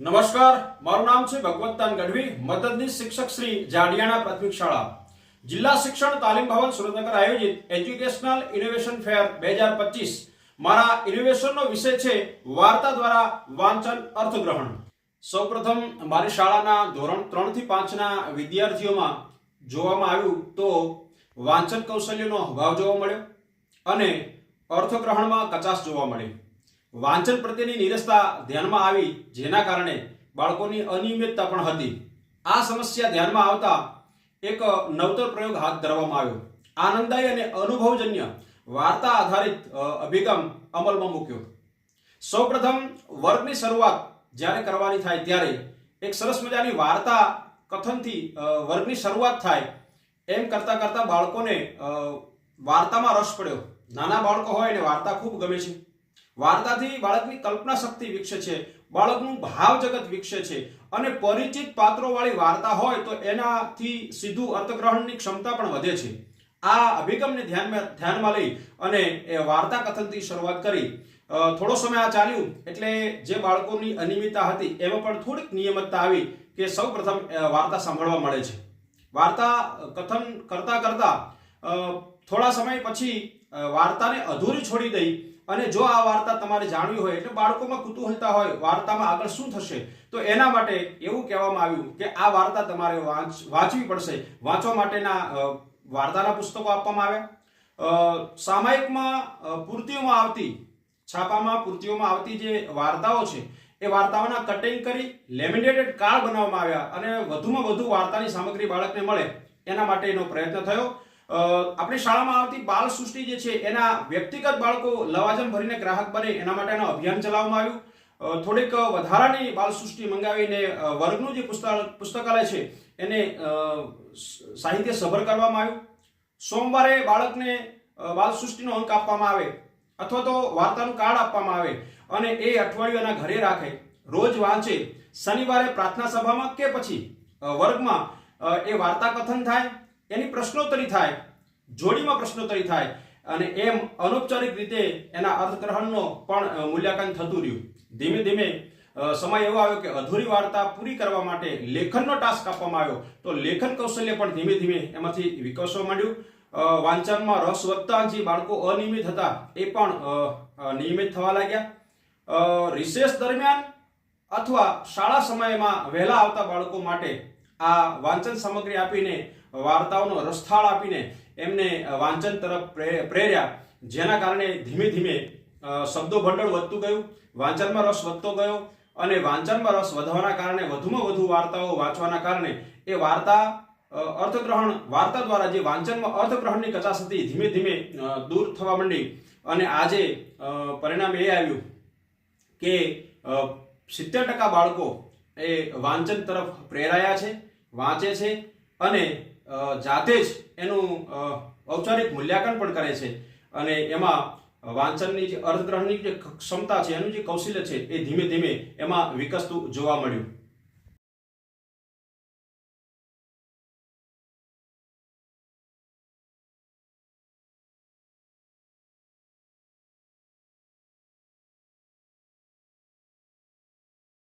નમસ્કાર, મારું નામ છે ભગવંતાન ગઢવી, મદદનીશ શિક્ષક શ્રી જાડિયાણા પ્રાથમિક શાળા. જિલ્લા શિક્ષણ તાલીમ ભવન સુરેન્દ્રનગર આયોજિત એજ્યુકેશનલ ઇનોવેશન ફેર બે હજાર પચીસ. મારા ઇનોવેશનનો વિષય છે વાર્તા દ્વારા વાંચન અર્થગ્રહણ. સૌપ્રથમ મારી શાળાના ધોરણ ત્રણથી પાંચના વિદ્યાર્થીઓમાં જોવામાં આવ્યું તો વાંચન કૌશલ્યનો અભાવ જોવા મળ્યો અને અર્થગ્રહણમાં કચાશ જોવા મળી વાંચન પ્રત્યેની નિરસતા ધ્યાનમાં આવી, જેના કારણે બાળકોની અનિયમિતતા પણ હતી. આ સમસ્યા ધ્યાનમાં આવતા એક નવતર પ્રયોગ હાથ ધરવામાં આવ્યો. આનંદદાયી અને અનુભવજન્ય વાર્તા આધારિત અભિગમ અમલમાં મૂક્યો. સૌપ્રથમ, વર્ગની શરૂઆત જ્યારે કરવાની થાય ત્યારે એક સરસ મજાની વાર્તા કથનથી વર્ગની શરૂઆત થાય. એમ કરતા કરતા બાળકોને વાર્તામાં રસ પડ્યો. નાના બાળકો હોય એને વાર્તા ખૂબ ગમે છે. વાર્તાથી બાળકની કલ્પના શક્તિ વિકસે છે, બાળકનું ભાવ જગત વિકસે છે. અને પરિચિત પાત્રોવાળી વાર્તા હોય તો એનાથી સીધું અર્થગ્રહણની ક્ષમતા પણ વધે છે. આ અભિગમને ધ્યાનમાં ધ્યાનમાં લઈ અને એ વાર્તા કથનથી શરૂઆત કરી. થોડો સમય આ ચાલ્યું, એટલે જે બાળકોની અનિયમિતતા હતી, એમાં પણ થોડીક નિયમિતતા આવી કે સૌ પ્રથમ વાર્તા સાંભળવા મળે છે. વાર્તા કથન કરતા કરતા થોડા સમય પછી વાર્તાને અધૂરી છોડી દઈ અને જો આ વાર્તા તમારે જાણવી હોય એટલે બાળકોમાં કુતૂહલતા હોય, વાર્તામાં આગળ શું થશે? તો એના માટે એવું કહેવામાં આવ્યું કે આ વાર્તા તમારે વાંચ, વાંચવી પડશે. વાંચવા માટેના વાર્તાના પુસ્તકો આપવામાં આવ્યા. સામાયિકમાં પૂર્તિઓમાં આવતી, છાપામાં પૂર્તિઓમાં આવતી જે વાર્તાઓ છે, એ વાર્તાઓના કટિંગ કરી લેમિનેટેડ કાર્ડ બનાવવામાં આવ્યા અને વધુમાં વધુ વાર્તાની સામગ્રી બાળકને મળે એના માટેનો પ્રયત્ન થયો. આપણી શાળામાં આવતી બાલ સૃષ્ટિ જે છે, એના વ્યક્તિગત બાળકો લવાજમ ભરીને ગ્રાહક બને, એના માટેનું અભિયાન ચલાવવામાં આવ્યું. થોડીક વધારાની બાલ સૃષ્ટિ મંગાવીને વર્ગનું જે પુસ્તક પુસ્તકાલય છે, એને સાહિત્ય સભર કરવામાં આવ્યું. સોમવારે બાળકને બાલ સૃષ્ટિનો અંક આપવામાં આવે, અથવા તો વાર્તાનું કાર્ડ આપવામાં આવે, અને એ અઠવાડિયું એના ઘરે રાખે. રોજ વાંચે, શનિવારે પ્રાર્થના સભામાં કે પછી વર્ગમાં એ વાર્તા કથન થાય, એની પ્રશ્નોત્તરી થાય જોડીમાં પ્રશ્નોત્તરી થાય અને એમ અનૌપચારિક રીતે એના અર્થગ્રહણનો પણ મૂલ્યાંકન થતું રહ્યું. ધીમે ધીમે સમય એવો આવ્યો કે અધૂરી વાર્તા પૂરી કરવા માટે લેખનનો ટાસ્ક આપવામાં આવ્યો. તો લેખન કૌશલ્ય પણ ધીમે ધીમે એમાંથી વિકસવા માંડ્યું. વાંચનમાં રસ વધતા જે બાળકો અનિયમિત હતા, એ પણ નિયમિત થવા લાગ્યા. રિસેસ દરમિયાન અથવા શાળા સમયમાં વહેલા આવતા બાળકો માટે આ વાંચન સામગ્રી આપીને, વાર્તાઓનો રસથાળ આપીને એમને વાંચન તરફ પ્રેર્યા. જેના કારણે ધીમે ધીમે શબ્દો ભંડોળ વધતું ગયું, વાંચનમાં રસ વધતો ગયો અને વાંચનમાં રસ વધવાના કારણે, વધુમાં વધુ વાર્તાઓ વાંચવાના કારણે એ વાર્તા અર્થગ્રહણ, વાર્તા દ્વારા જે વાંચનમાં અર્થગ્રહણની કચાશ હતી, ધીમે ધીમે દૂર થવા માંડી. અને આજે પરિણામ એ આવ્યું કે સિત્તેર ટકા બાળકો એ વાંચન તરફ પ્રેરાયા છે. વાંચે છે અને જાતે જ એનું ઔપચારિક મૂલ્યાંકન પણ કરે છે. અને એમાં વાંચનની જે અર્થગ્રહણની જે ક્ષમતા છે, એનું જે કૌશલ્ય છે, એ ધીમે ધીમે એમાં વિકસતું જોવા મળ્યું.